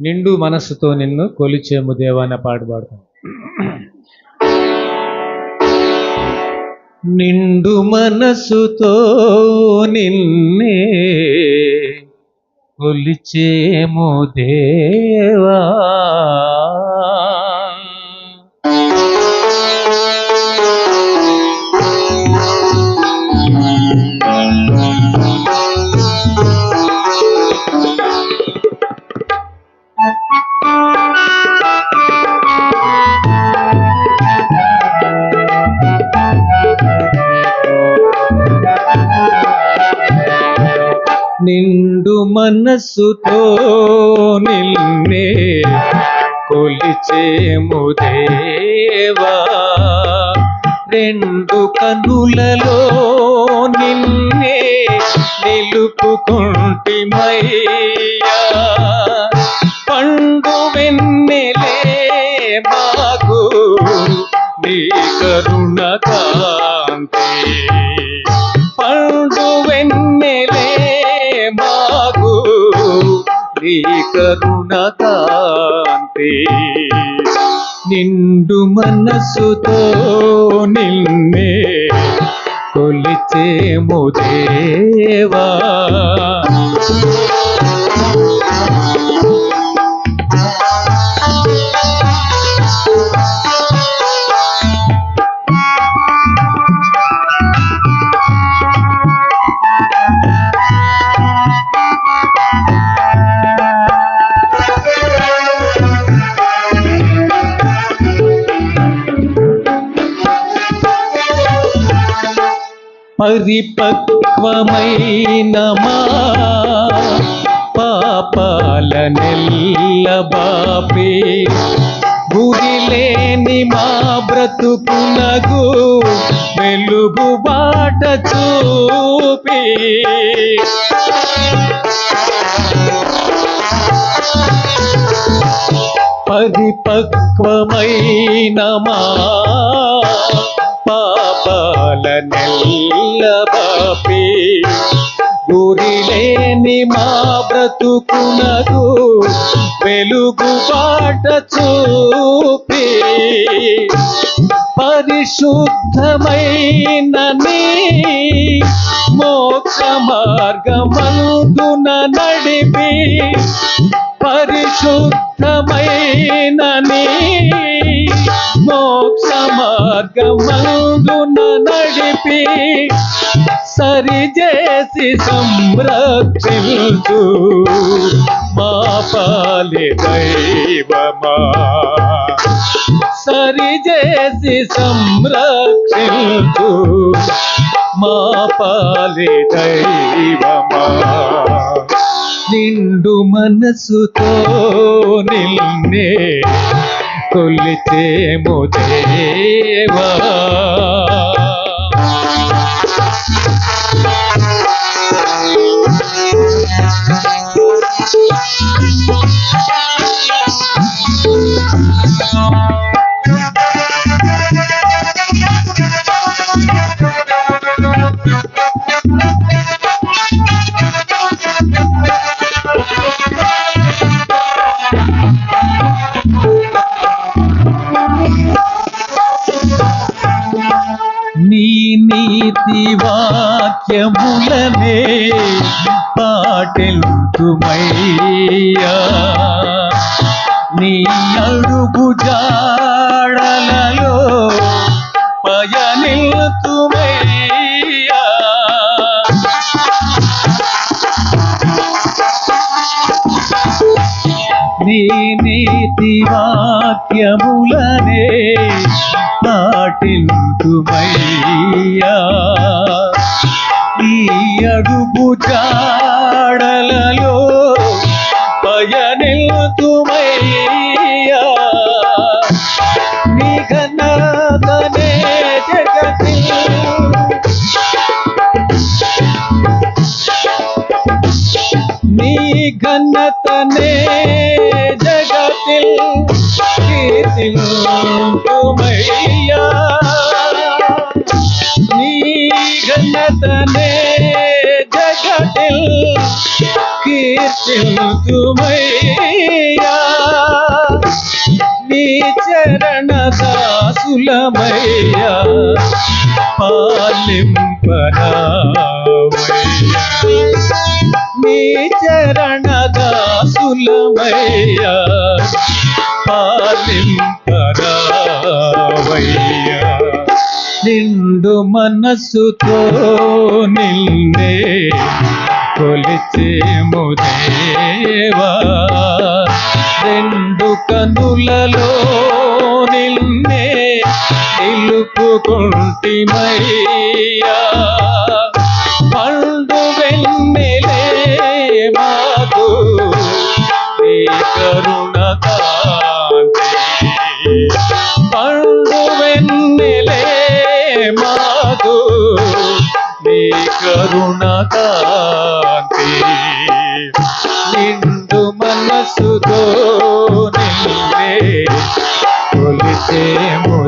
నిండు మనస్సుతో నిన్ను కొలిచేము దేవా అనే పాట పాడతాం. నిండు మనస్సుతో నిన్నే కొలిచేము దేవా. నిండు మనస్సుతో నిన్నే కొలిచేము దేవా రెండు కనులలో నిన్నే నిలుపుకుంటిమయ్యా పండు వెన్నెలే మాకు నీ కరుణ కాంతి కాంతి. నిండు మనసుతో నిన్నే కొలిచేము దేవా పరిపక్వమైన పాపాల నెల్ల బాపి గురిలేని మా బ్రతుకునగు వెలుగు బాట చూపే. పరిపక్వమైన మా పాపాల నెల్ల బాపి గురిలేని మా బ్రతుకునకు వెలుగు బాట చూపి. పరిశుద్ధమైన మోక్ష మార్గమందున నడిపి. పరిశుద్ధమైన మోక్ష మార్గమందు నడిపి సరిచేసి సంరక్షించు మా పాలి దైవమా. సరిచేసి సంరక్షించు మా పాలి దైవమా. నిండు మనసుతో నిన్నే కొలిచేము దేవా. నీతి వాక్యములనే పాటెలుతుమయ్యా నీ అడుగు జాడలలో పయనిల్తుమయ్యా? నీ నీతి వాక్యములనే పాటిల్తుమయ్యా నీ అడుగు జాడలలో పయనిల్తుమయ్యా. నీ ఘనతనే జగతి నీ ఘనతనే నీ జగటిల్ జగతిల్ కీర్తిల్తుమయ్యా. నీ చరణ దాసులమయ్యా. పాలింపరావయ్యా. నీ చరణ దాసులమయ్యా. పాలింపరావయ్యా. నిండు మనస్సుతో నిన్నే కొలిచేము దేవా. రెండు కనులలో నిన్నే నిలుపుకుంటిమయ్యా నీ కరుణ కాంతి నిండు మనసుతో నిన్నే కొలిచేము దేవా